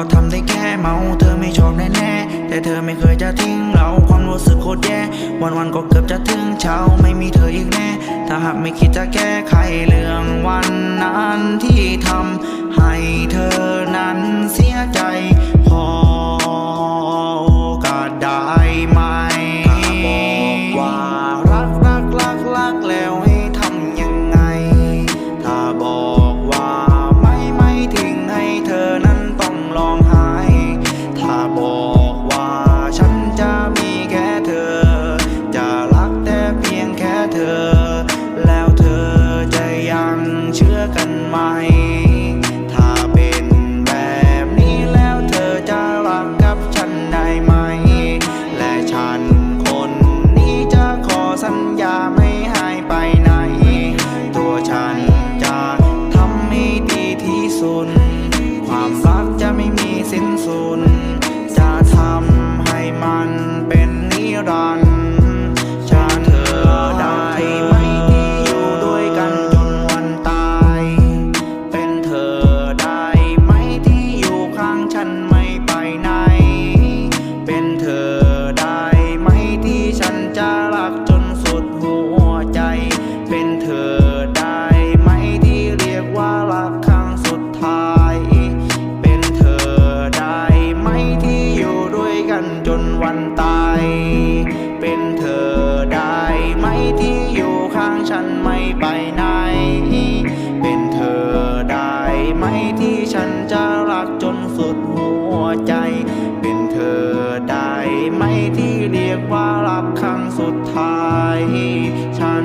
ก็ทำได้แค่เมา เธอไม่ชอบแน่แต่เธอไม่เคยจะทิ้งเราความรู้สึกโคตรแย่ วันวันๆก็เกือบจะถึงเช้าไม่มีเธออีกแน่ ถ้าหากไม่คิดจะแก้ไขเรื่องวันนั้นที่ทำให้เธอนั้นเสียใจ เธอ แล้วเธอจะยังเชื่อกันไหม ถ้าเป็นแบบนี้แล้วเธอจะรักกับฉันได้ไหม และฉันคนนี้จะขอสัญญาไม่หายไปไหน ตัวฉันจะทำให้ดีที่สุด ความรักจะไม่มีสิ้นสุด ข้างฉันไม่ไปไหน เป็นเธอได้ไหมที่ฉันจะรักจนสุดหัวใจ เป็นเธอได้ไหมที่เรียกว่ารักครั้งสุดท้าย ฉัน